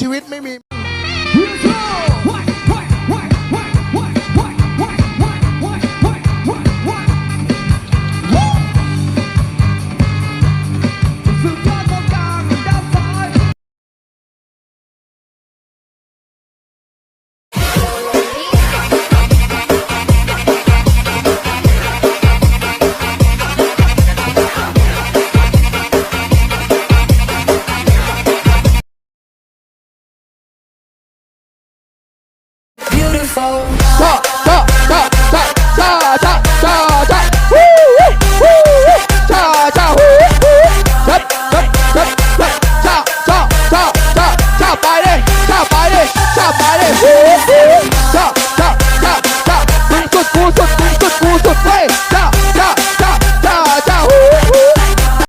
ชีวิตไม่มี info. Da, da, da, da, da, da. Woo, woo, woo, woo. Da, da, woo, woo. Jump, jump, jump, jump. Da, da, da, da, da, body, da. Woo.